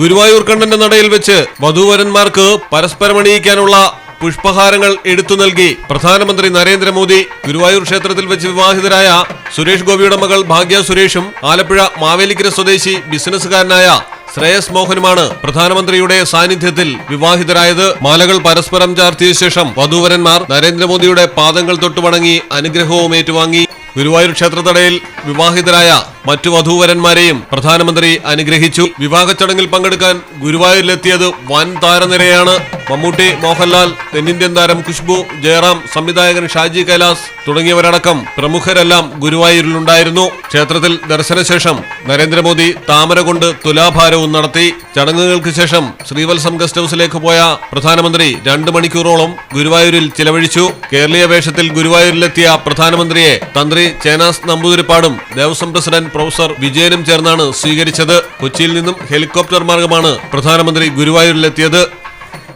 ഗുരുവായൂർ കണ്ണന്റെ നടയിൽ വെച്ച് വധൂവരന്മാർക്ക് പരസ്പരമണിയിക്കാനുള്ള പുഷ്പഹാരങ്ങൾ എടുത്തു നൽകി പ്രധാനമന്ത്രി നരേന്ദ്രമോദി ഗുരുവായൂർ ക്ഷേത്രത്തിൽ വെച്ച് വിവാഹിതരായ സുരേഷ് ഗോപിയുടെ മകൾ ഭാഗ്യ സുരേഷും ആലപ്പുഴ മാവേലിക്കര സ്വദേശി ബിസിനസ്സുകാരനായ ശ്രേയസ് മോഹനുമാണ് പ്രധാനമന്ത്രിയുടെ സാന്നിധ്യത്തിൽ വിവാഹിതരായത്. മാലകൾ പരസ്പരം ചാർത്തിയ ശേഷം വധൂവരന്മാർ നരേന്ദ്രമോദിയുടെ പാദങ്ങൾ തൊട്ടു വണങ്ങി അനുഗ്രഹവും ഏറ്റുവാങ്ങി. ഗുരുവായൂർ ക്ഷേത്രത്തടയിൽ വിവാഹിതരായ മറ്റു വധൂവരന്മാരെയും പ്രധാനമന്ത്രി അനുഗ്രഹിച്ചു. വിവാഹ ചടങ്ങിൽ പങ്കെടുക്കാൻ ഗുരുവായൂരിലെത്തിയത് വൻ താരനിരയാണ്. മമ്മൂട്ടി മോഹൻലാൽ തെന്നിന്ത്യൻ താരം ഖുഷ്ബു ജയറാം സംവിധായകൻ ഷാജി കൈലാസ് തുടങ്ങിയവരടക്കം പ്രമുഖരെല്ലാം ഗുരുവായൂരിലുണ്ടായിരുന്നു. ക്ഷേത്രത്തിൽ ദർശനശേഷം നരേന്ദ്രമോദി താമര കൊണ്ട് തുലാഭാരവും നടത്തി. ചടങ്ങുകൾക്ക് ശേഷം ശ്രീവത്സം ഗസ്റ്റ് ഹൌസിലേക്ക് പോയ പ്രധാനമന്ത്രി രണ്ട് മണിക്കൂറോളം ഗുരുവായൂരിൽ ചിലവഴിച്ചു. കേരളീയ വേഷത്തിൽ ഗുരുവായൂരിലെത്തിയ പ്രധാനമന്ത്രിയെ തന്ത്രി ചേനാസ് നമ്പൂതിരിപ്പാടും ദേവസ്വം പ്രസിഡന്റ് പ്രൊഫസർ വിജയനും ചേർന്നാണ് സ്വീകരിച്ചത്. കൊച്ചിയിൽ നിന്നും ഹെലികോപ്റ്റർ മാർഗമാണ് പ്രധാനമന്ത്രി ഗുരുവായൂരിലെത്തിയത്.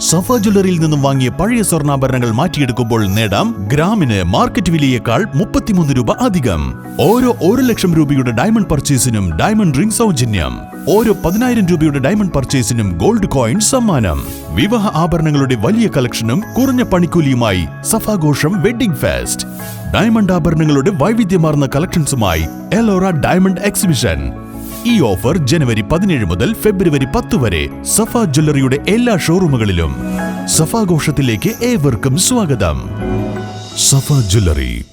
സഫ ജ്വല്ലറിയിൽ നിന്നും വാങ്ങിയ പഴയ സ്വർണാഭരണങ്ങൾ മാറ്റിയെടുക്കുമ്പോൾ നേടാം ഗ്രാമിന് മാർക്കറ്റ് വിലയേക്കാൾ മുപ്പത്തിമൂന്ന് രൂപ അധികം. ഓരോ ഒരു ലക്ഷം രൂപയുടെ ഡയമണ്ട് പർച്ചേസിനും ഡയമണ്ട് റിംഗ് സൗജന്യം. ഓരോ പതിനായിരം രൂപയുടെ ഡയമണ്ട് പർച്ചേസിനും ഗോൾഡ് കോയിൻ സമ്മാനം. വിവാഹ ആഭരണങ്ങളുടെ വലിയ കളക്ഷനും കുറഞ്ഞ പണിക്കൂലിയുമായി സഫാഘോഷം വെഡിംഗ് ഫെസ്റ്റ്. ഡയമണ്ട് ആഭരണങ്ങളുടെ വൈവിധ്യമാർന്ന കളക്ഷൻസുമായി എലോറ ഡയമണ്ട് എക്സിബിഷൻ. ഈ ഓഫർ ജനുവരി പതിനേഴ് മുതൽ ഫെബ്രുവരി പത്ത് വരെ. സഫ ജ്വല്ലറിയുടെ എല്ലാ ഷോറൂമുകളിലും. സഫാഘോഷത്തിലേക്ക് ഏവർക്കും സ്വാഗതം. സഫ ജ്വല്ലറി.